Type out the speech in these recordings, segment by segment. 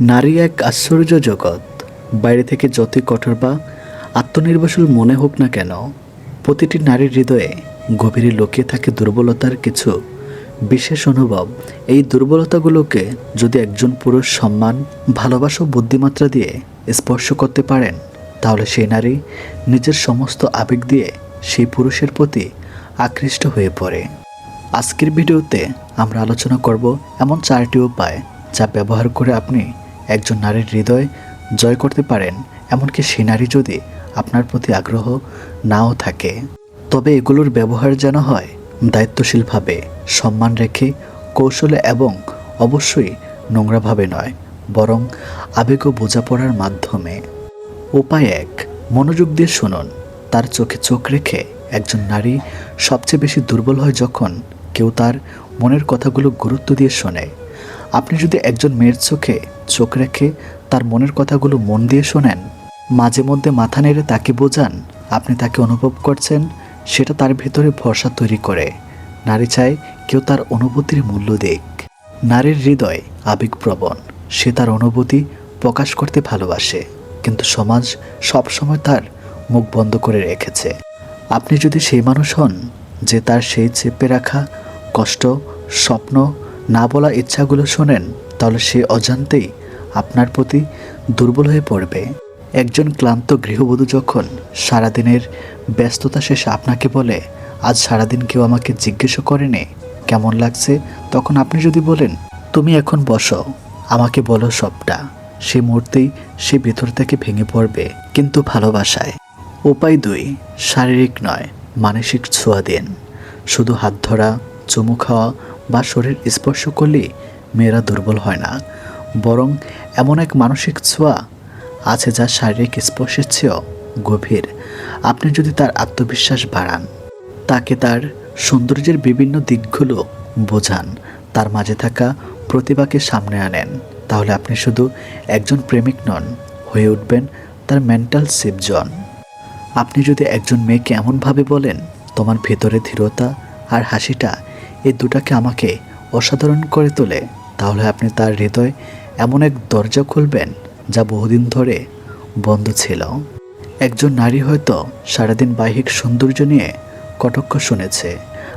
নারী এক আশ্চর্য জগৎ। বাইরে থেকে যতই কঠোর বা আত্মনির্ভরশীল মনে হোক না কেন, প্রতিটি নারীর হৃদয়ে গভীরে লুকিয়ে থাকে দুর্বলতার কিছু বিশেষ অনুভব। এই দুর্বলতাগুলোকে যদি একজন পুরুষ সম্মান, ভালোবাসা বুদ্ধিমাত্রা দিয়ে স্পর্শ করতে পারেন, তাহলে সেই নারী নিজের সমস্ত আবেগ দিয়ে সেই পুরুষের প্রতি আকৃষ্ট হয়ে পড়ে। আজকের ভিডিওতে আমরা আলোচনা করব এমন চারটি উপায় যা ব্যবহার করে আপনি একজন নারীর হৃদয় জয় করতে পারেন, এমনকি সেই নারী যদি আপনার প্রতি আগ্রহ নাও থাকে। তবে এগুলোর ব্যবহার যেন হয় দায়িত্বশীলভাবে, সম্মান রেখে, কৌশলে এবং অবশ্যই নোংরাভাবে নয়, বরং আবেগ ও বোঝাপড়ার মাধ্যমে। উপায় এক, মনোযোগ দিয়ে শুনুন। তার চোখে চোখ রেখে একজন নারী সবচেয়ে বেশি দুর্বল হয় যখন কেউ তার মনের কথাগুলো গুরুত্ব দিয়ে শোনে। আপনি যদি একজন মেয়ের চোখে চোখ রেখে তার মনের কথাগুলো মন দিয়ে শোনেন, মাঝে মধ্যে মাথা নেড়ে তাকে বোঝান, আপনি তাকে অনুভব করছেন, সেটা তার ভেতরে ভরসা তৈরি করে। নারী চায় কেউ তার অনুভূতির মূল্য দিক। নারীর হৃদয় আবেগপ্রবণ, সে তার অনুভূতি প্রকাশ করতে ভালোবাসে, কিন্তু সমাজ সবসময় তার মুখ বন্ধ করে রেখেছে। আপনি যদি সেই মানুষ হন, যে তার সেই চেপে রাখা কষ্ট, স্বপ্ন না বলা ইচ্ছাগুলো শোনেন, তাহলে সে অজান্তেই আপনার প্রতি দুর্বল হয়ে পড়বে। একজন ক্লান্ত গৃহবধূ যখন সারাদিনের ব্যস্ততা শেষে আপনাকে বলে, আজ সারাদিন কেউ আমাকে জিজ্ঞেসও করেনি, কেমন লাগছে? তখন আপনি যদি বলেন, তুমি এখন বসো, আমাকে বলো সবটা। সে মুহূর্তেই সে ভেতর থেকে ভেঙে পড়বে, কিন্তু ভালোবাসায়। উপায় দুই, শারীরিক নয়, মানসিক ছোঁয়া দিন। শুধু হাত ধরা, চুমু খাওয়া বা শরীর স্পর্শ করলে মেয়েরা দুর্বল হয় না। বরং এমন এক মানসিক ছোঁয়া আছে যা শারীরিক স্পর্শের চেয়েও গভীর। আপনি যদি তার আত্মবিশ্বাস বাড়ান, তাকে তার সৌন্দর্যের বিভিন্ন দিকগুলো বোঝান, তার মাঝে থাকা প্রতিভাকে সামনে আনেন, তাহলে আপনি শুধু একজন প্রেমিক নন, হয়ে উঠবেন তার মেন্টাল সেফজন আপনি যদি একজন মেয়েকে এমনভাবে বলেন, তোমার ভেতরে ধীরতা আর হাসিটা এই দুটাকে আমাকে অসাধারণ করে তোলে। তাহলে আপনি তার হৃদয় এমন এক দরজা খুলবেন যা বহুদিন ধরে বন্ধ ছিল। একজন নারী হয়তো সারাদিন বাহ্যিক সৌন্দর্য নিয়ে কটক্ষ শুনেছে।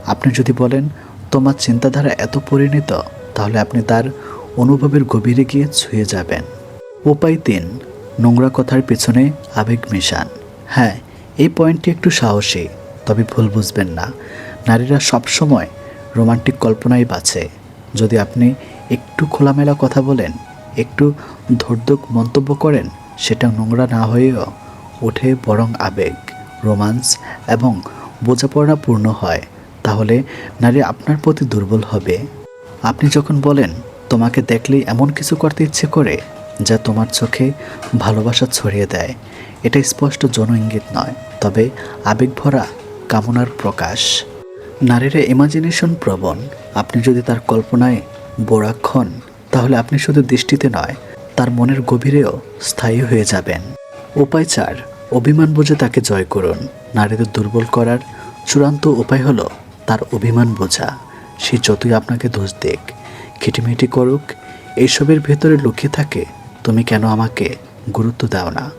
আপনি যদি বলেন, তোমার চিন্তাধারা এত পরিণত তাহলে আপনি তার অনুভবের গভীরে গিয়ে ছুঁয়ে যাবেন। উপায় তিন, নোংরা কথার পেছনে আবেগ মেশান। হ্যাঁ এই পয়েন্টটি একটু সাহসী, তবে ভুল বুঝবেন না। নারীরা সবসময় রোমান্টিক কল্পনায় বাঁচে। যদি আপনি একটু খোলামেলা কথা বলেন, একটু ধর্দক মন্তব্য করেন, সেটা নোংরা না হয়েও ওঠে বরং আবেগ, রোমান্স এবং বোঝাপড়া পূর্ণ হয়, তাহলে নারী আপনার প্রতি দুর্বল হবে। আপনি যখন বলেন, তোমাকে দেখলেই এমন কিছু করতে ইচ্ছে করে যা তোমার চোখে ভালোবাসা ছড়িয়ে দেয়, এটা স্পষ্ট জন ইঙ্গিত নয়, তবে আবেগ ভরা কামনার প্রকাশ। নারীরা ইমাজিনেশন প্রবণ। আপনি যদি তার কল্পনায় বোরাক হন, তাহলে আপনি শুধু দৃষ্টিতে নয়, তার মনের গভীরেও স্থায়ী হয়ে যাবেন। উপায় চার, অভিমান বুঝে তাকে জয় করুন। নারীদের দুর্বল করার চূড়ান্ত উপায় হলো তার অভিমান বোঝা। সে যতই আপনাকে দোষ দেখ খিটিমিটি করুক এইসবের ভেতরে লুকিয়ে থাকে, তুমি কেন আমাকে গুরুত্ব দাও না?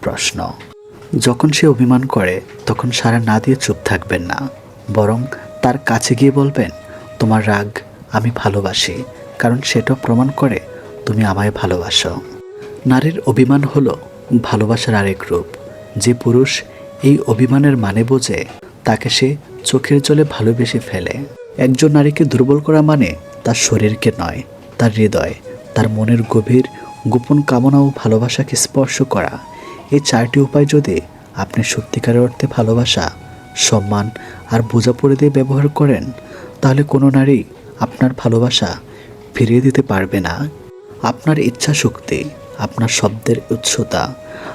প্রশ্ন। যখন সে অভিমান করে, তখন সারা না দিয়ে চুপ থাকবেন না। বরং তার কাছে গিয়ে বলবেন, তোমার রাগ আমি ভালোবাসি, কারণ সেটা প্রমাণ করে তুমি আমায় ভালোবাসো। নারীর অভিমান হলো ভালোবাসার আরেক রূপ। যে পুরুষ এই অভিমানের মানে বোঝে তাকে সে চোখের জলে ভালোবেসে ফেলে। একজন নারীকে দুর্বল করা মানে তার শরীরকে নয়, তার হৃদয়, তার মনের গভীর, গোপন কামনা ও ভালোবাসাকে স্পর্শ করা। এই চারটি উপায় যদি আপনি সত্যিকারের অর্থে ভালোবাসা সম্মান আর বোঝাপড়ে দিয়ে ব্যবহার করেন, তাহলে কোনো নারী আপনার ভালোবাসা ফিরিয়ে দিতে পারবে না। আপনার ইচ্ছা শক্তি, আপনার শব্দের উৎসতা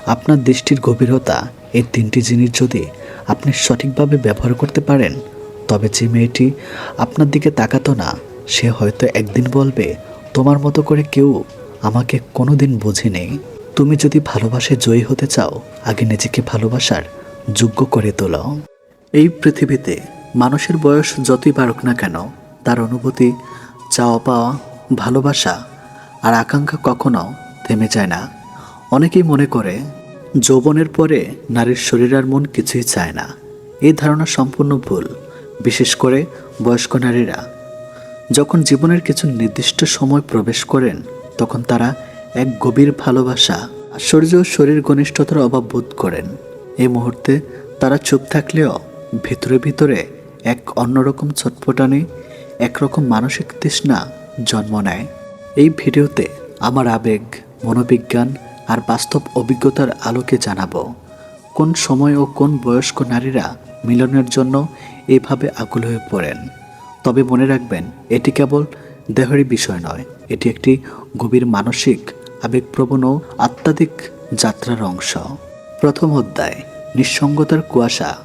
আপনার দৃষ্টির গভীরতা এই তিনটি জিনিস যদি আপনি সঠিকভাবে ব্যবহার করতে পারেন, তবে যে মেয়েটি আপনার দিকে তাকাতো না, সে হয়তো একদিন বলবে, তোমার মতো করে কেউ আমাকে কোনোদিন বোঝেনি। তুমি যদি ভালোবাসায় জয়ী হতে চাও, আগে নিজেকে ভালোবাসার যোগ্য করে তোলো। এই পৃথিবীতে মানুষের বয়স যতই বাড়ুক না কেন, তার অনুভূতি, চাওয়া পাওয়া, ভালোবাসা আর আকাঙ্ক্ষা কখনো থেমে যায় না। অনেকেই মনে করে, যৌবনের পরে নারীর শরীর আর মন কিছুই চায় না। এই ধারণা সম্পূর্ণ ভুল, বিশেষ করে বয়স্ক নারীরা। যখন জীবনের কিছু নির্দিষ্ট সময় প্রবেশ করেন, তখন তারা এক গভীর ভালোবাসা আশ্চর্য ও শরীর ঘনিষ্ঠতার অভাব বোধ করেন। এই মুহূর্তে তারা চুপ থাকলেও ভিতরে ভিতরে এক অন্যরকম ছটফটানি, একরকম মানসিক তৃষ্ণা জন্ম নেয়। এই ভিডিওতে আমার আবেগ, মনোবিজ্ঞান আর বাস্তব অভিজ্ঞতার আলোকে জানাব, কোন সময় ও কোন বয়স্ক নারীরা মিলনের জন্য এভাবে আকুল হয়ে পড়েন। তবে মনে রাখবেন, এটি কেবল দেহেরই বিষয় নয়, এটি একটি গভীর মানসিক, আবেগপ্রবণ ও আত্মাধিক যাত্রার অংশ। প্রথম অধ্যায়, নিঃসঙ্গতার কুয়াশা।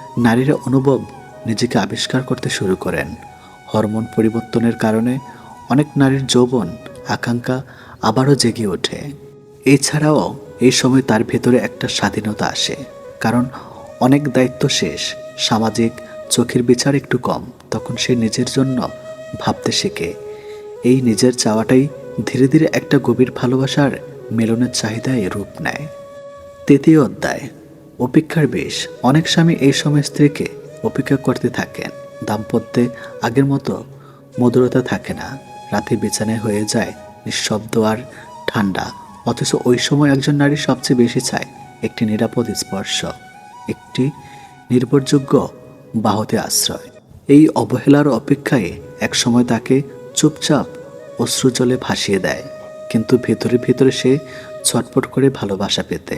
নারীরা অনুভব নিজেকে আবিষ্কার করতে শুরু করেন। হরমোন পরিবর্তনের কারণে অনেক নারীর যৌবন, আকাঙ্ক্ষা আবারও জেগে ওঠে। এছাড়াও এই সময় তার ভেতরে একটা স্বাধীনতা আসে, কারণ অনেক দায়িত্ব শেষ, সামাজিক চোখের বিচার একটু কম, তখন সে নিজের জন্য ভাবতে শেখে। এই নিজের চাওয়াটাই ধীরে ধীরে একটা গভীর ভালোবাসার মেলনের চাহিদায় রূপ নেয়। তৃতীয় অধ্যায়। অপেক্ষার বেশ, অনেক স্বামী এই সময় স্ত্রীকে অপেক্ষা করতে থাকেন। দাম্পত্যে আগের মতো মধুরতা থাকে না। রাতে বিছানায় হয়ে যায় নিঃশব্দ আর ঠান্ডা, অথচ ওই সময় একজন নারী সবচেয়ে বেশি চায় একটি নিরাপদ স্পর্শ, একটি নির্ভরযোগ্য বাহতে আশ্রয়। এই অবহেলার অপেক্ষায় একসময় তাকে চুপচাপ অশ্রুজলে ভাসিয়ে দেয়, কিন্তু ভেতরে ভেতরে সে ছটপট করে ভালোবাসা পেতে।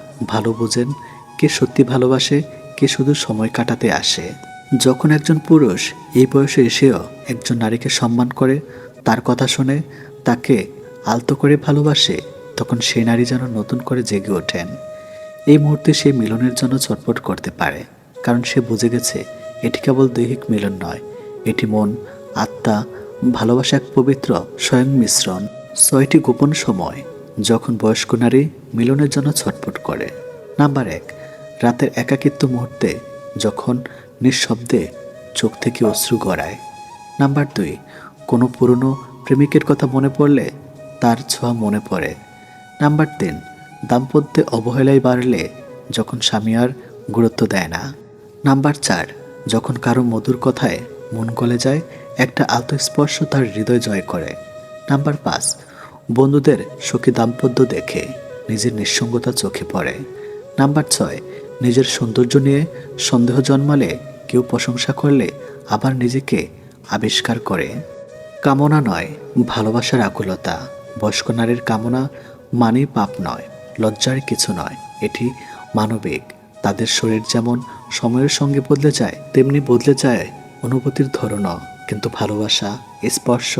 ভালো বোঝেন, কে সত্যি ভালোবাসে, কে শুধু সময় কাটাতে আসে। যখন একজন পুরুষ, এই বয়সে এসেও একজন নারীকে সম্মান করে, তার কথা শুনে, তাকে আলতো করে ভালোবাসে, তখন সেই নারী যেন নতুন করে জেগে ওঠেন। এই মুহূর্তে সে মিলনের জন্য ছটফট করতে পারে, কারণ সে বুঝে গেছে, এটি কেবল দৈহিক মিলন নয়, এটি মন, আত্মা, ভালোবাসা এক পবিত্র, স্বয়ং মিশ্রণ, ছয়টি গোপন সময়। যখন বয়স্ক নারী মিলনের জন্য ছটফট করে। নাম্বার এক, রাতের একাকিত্ব মুহূর্তে যখন নিঃশব্দে চোখ থেকে অশ্রু গড়ায়। নাম্বার দুই, কোনো পুরনো প্রেমিকের কথা মনে পড়লে তার ছোঁয়া মনে পড়ে। নাম্বার তিন, দাম্পত্যে অবহেলায় বাড়লে যখন স্বামী আর গুরুত্ব দেয় না। নাম্বার চার, যখন কারও মধুর কথায় মন গলে যায়, একটা আত্মস্পর্শ তার হৃদয় জয় করে। নাম্বার পাঁচ বন্ধুদের সুখী দাম্পত্য দেখে নিজের নিঃসঙ্গতা চোখে পড়ে। নাম্বার ছয়, নিজের সৌন্দর্য নিয়ে সন্দেহ জন্মালে কেউ প্রশংসা করলে আবার নিজেকে আবিষ্কার করে। কামনা নয়, ভালোবাসার আকুলতা। বয়স্ক নারীর কামনা মানে পাপ নয়, লজ্জার কিছু নয়, এটি মানবিক। তাদের শরীর যেমন সময়ের সঙ্গে বদলে যায়, তেমনি বদলে যায় অনুভূতির ধরনও। কিন্তু ভালোবাসা, স্পর্শ,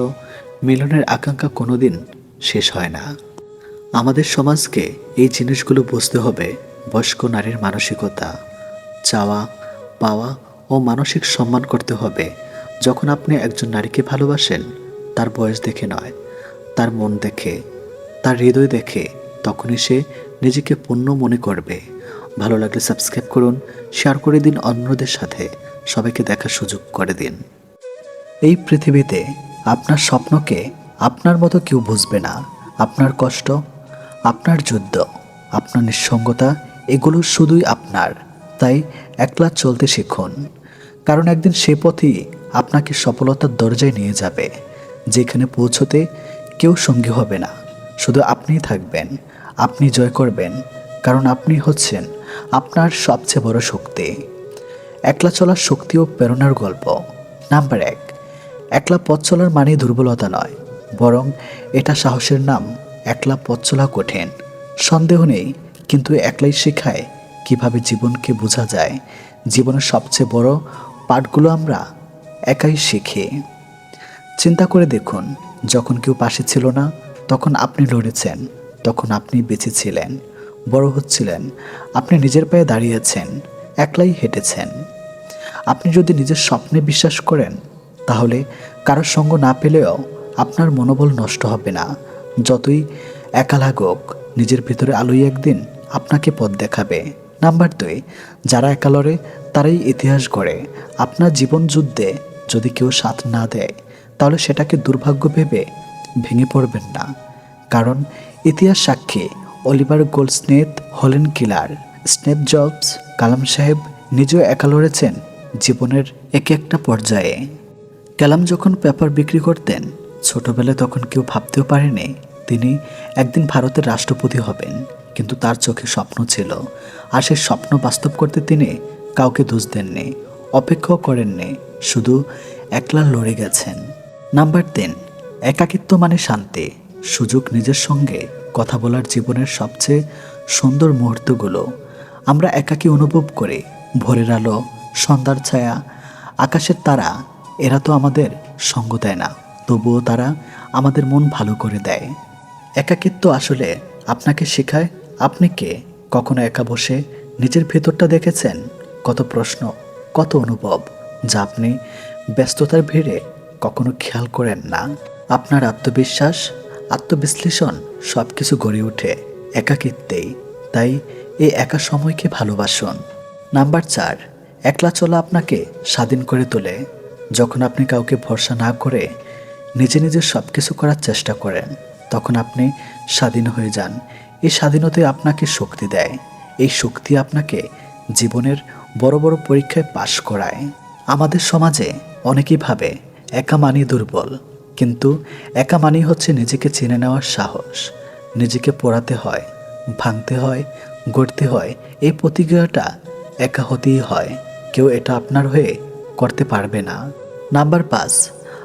মিলনের আকাঙ্ক্ষা কোনোদিন শেষ হয় না। আমাদের সমাজকে এই জিনিসগুলো বুঝতে হবে, বয়স্ক নারীর মানসিকতা, চাওয়া, পাওয়া ও মানসিক সম্মান করতে হবে। যখন আপনি একজন নারীকে ভালোবাসেন, তার বয়স দেখে নয়, তার মন দেখে, তার হৃদয় দেখে, তখনই সে নিজেকে পূর্ণ মনে করবে। ভালো লাগলে সাবস্ক্রাইব করুন, শেয়ার করে দিন অন্যদের সাথে, সবাইকে দেখার সুযোগ করে দিন। এই পৃথিবীতে আপনার স্বপ্নকে আপনার মতো কেউ বুঝবে না। আপনার কষ্ট, আপনার যুদ্ধ, আপনার নিঃসঙ্গতা, এগুলো শুধুই আপনার। তাই একলা চলতে শিখুন। কারণ একদিন সে পথই আপনাকে সফলতার দরজায় নিয়ে যাবে। যেখানে পৌঁছতে কেউ সঙ্গী হবে না। শুধু আপনিই থাকবেন। আপনি জয় করবেন। কারণ আপনি হচ্ছেন আপনার সবচেয়ে বড় শক্তি। একলা চলার শক্তি ও প্রেরণার গল্প। নাম্বার এক, একলা পথ চলার মানে দুর্বলতা নয়। বরং এটা সাহসের নাম, একলা পথ চলা কঠিন। সন্দেহ নেই, কিন্তু একলাই শেখায় কীভাবে জীবনকে বোঝা যায়। জীবনের সবচেয়ে বড় পাঠগুলো আমরা একাই শিখি। চিন্তা করে দেখুন, যখন কেউ পাশে ছিল না, তখন আপনি লড়েছেন, তখন আপনি বেঁচে ছিলেন, বড় হচ্ছিলেন, আপনি নিজের পায়ে দাঁড়িয়েছেন, একলাই হেঁটেছেন। আপনি যদি নিজের স্বপ্নে বিশ্বাস করেন, তাহলে কারোর সঙ্গ না পেলেও আপনার মনোবল নষ্ট হবে না। যতই একা লাগুক, নিজের ভিতরে আলোই একদিন আপনাকে পথ দেখাবে। নাম্বার দুই, যারা একা লড়ে, তারাই ইতিহাস গড়ে। আপনার জীবন যুদ্ধে যদি কেউ সাথ না দেয়, তাহলে সেটাকে দুর্ভাগ্য ভেবে ভেঙে পড়বেন না। কারণ ইতিহাস সাক্ষী অলিভার গোল্ডস্নেথ হলেন কিলার। স্নেপ জবস, কালাম সাহেব নিজেও একা লড়েছেন জীবনের এক একটা পর্যায়ে। কালাম যখন পেপার বিক্রি করতেন ছোটবেলায় তখন কেউ ভাবতেও পারেনি তিনি একদিন ভারতের রাষ্ট্রপতি হবেন। কিন্তু তার চোখে স্বপ্ন ছিল। আর সেই স্বপ্ন বাস্তব করতে তিনি কাউকে দোষ দেননি, অপেক্ষাও করেননি, শুধু একলা লড়ে গেছেন। নাম্বার তিন, একাকিত্ব মানে শান্তি। সুযোগ নিজের সঙ্গে, কথা বলার জীবনের সবচেয়ে সুন্দর মুহূর্তগুলো। আমরা একাকী অনুভব করি, ভোরের আলো, সন্ধ্যার ছায়া, আকাশের তারা, এরা তো আমাদের সঙ্গ দেয় না। তবুও তারা আমাদের মন ভালো করে দেয়। একাকিত্ব আসলে আপনাকে শেখায় আপনি কে? কখনো একা বসে নিজের ভেতরটা দেখেছেন? কত প্রশ্ন, কত অনুভব যা আপনি ব্যস্ততার ভিড়ে কখনো খেয়াল করেন না। আপনার আত্মবিশ্বাস, আত্মবিশ্লেষণ সব কিছু গড়ে ওঠে একাকিত্বেই। তাই এই একা সময়কে ভালোবাসুন। নাম্বার চার, একলা চলা আপনাকে স্বাধীন করে তোলে। যখন আপনি কাউকে ভরসা না করে নিজে নিজে সব কিছু করার চেষ্টা করেন। তখন আপনি স্বাধীন হয়ে যান। এই স্বাধীনতাই আপনাকে শক্তি দেয়। এই শক্তি আপনাকে জীবনের বড় বড় পরীক্ষায় পাশ করায়। আমাদের সমাজে অনেকেই ভাবে, একা মানি দুর্বল। কিন্তু একা মানি হচ্ছে নিজেকে চিনে নেওয়ার সাহস। নিজেকে পড়াতে হয়, ভাঙতে হয়, গড়তে হয়। এই প্রতিক্রিয়াটা একা হতেই হয়। কেউ এটা আপনার হয়ে করতে পারবে না। নাম্বার পাঁচ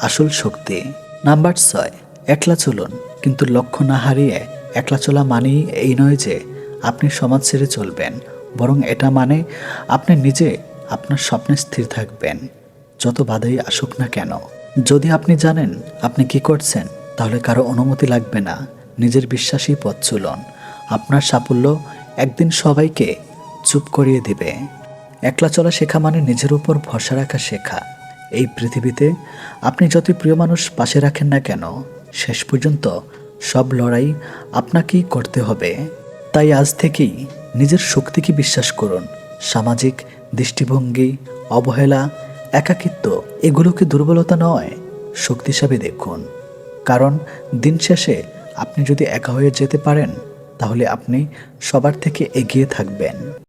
আসল শক্তি। নাম্বার ছয়, একলা চলুন। কিন্তু লক্ষ্য না হারিয়ে একলা চলা মানেই এই নয় যে আপনি সমাজ ছেড়ে চলবেন, বরং এটা মানে আপনি নিজে আপনার স্বপ্নে স্থির থাকবেন। যত বাধাই আসুক না কেন, যদি আপনি জানেন আপনি কি করছেন, তাহলে কারও অনুমতি লাগবে না। নিজের বিশ্বাসী পথ চলুন। আপনার সাফল্য একদিন সবাইকে চুপ করিয়ে দিবে। একলা চলা শেখা মানে নিজের উপর ভরসা রাখা শেখা। এই পৃথিবীতে আপনি যতই প্রিয় মানুষ পাশে রাখেন না কেন, শেষ পর্যন্ত সব লড়াই আপনাকেই করতে হবে। তাই আজ থেকেই নিজের শক্তিকে বিশ্বাস করুন। সামাজিক, দৃষ্টিভঙ্গি, অবহেলা, একাকিত্ব, এগুলোকে দুর্বলতা নয় শক্তি হিসাবে দেখুন। কারণ দিন শেষে আপনি যদি একা হয়ে যেতে পারেন, তাহলে আপনি সবার থেকে এগিয়ে থাকবেন।